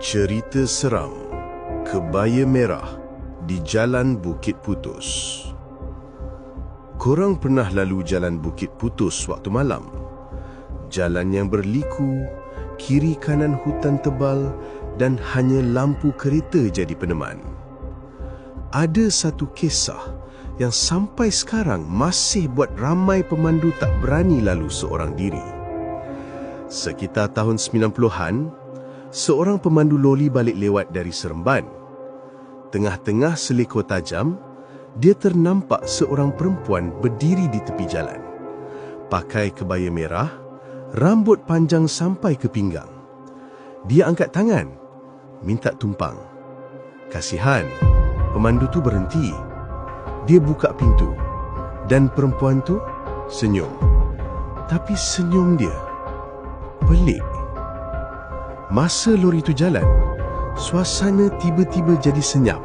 Cerita seram Kebaya Merah di Jalan Bukit Putus Korang pernah lalu Jalan Bukit Putus waktu malam? Jalan yang berliku, kiri kanan hutan tebal dan hanya lampu kereta jadi peneman. Ada satu kisah yang sampai sekarang masih buat ramai pemandu tak berani lalu seorang diri. Sekitar tahun 90-an, seorang pemandu loli balik lewat dari Seremban. Tengah-tengah selekor tajam, dia ternampak seorang perempuan berdiri di tepi jalan. Pakai kebaya merah, rambut panjang sampai ke pinggang. Dia angkat tangan, minta tumpang. Kasihan, pemandu tu berhenti. Dia buka pintu dan perempuan tu senyum. Tapi senyum dia pelik. Masa lori itu jalan, suasana tiba-tiba jadi senyap.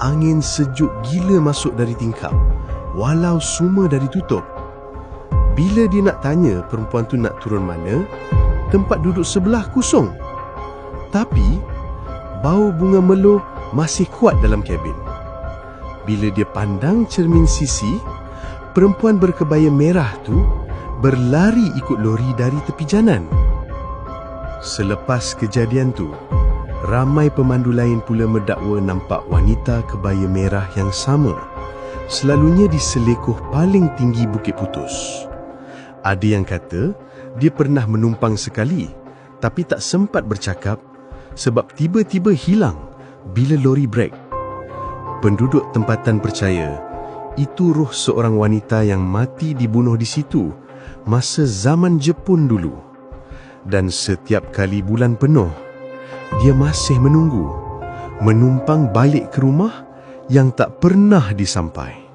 Angin sejuk gila masuk dari tingkap, walau semua dari tutup. Bila dia nak tanya perempuan tu nak turun mana, tempat duduk sebelah kosong. Tapi, bau bunga melo masih kuat dalam kabin. Bila dia pandang cermin sisi, perempuan berkebaya merah tu berlari ikut lori dari tepi jalan. Selepas kejadian tu, ramai pemandu lain pula mendakwa nampak wanita kebaya merah yang sama, selalunya di selekoh paling tinggi Bukit Putus. Ada yang kata dia pernah menumpang sekali, tapi tak sempat bercakap sebab tiba-tiba hilang bila lori brek. Penduduk tempatan percaya itu roh seorang wanita yang mati dibunuh di situ masa zaman Jepun dulu dan setiap kali bulan penuh, dia masih menunggu, menumpang balik ke rumah yang tak pernah disampai.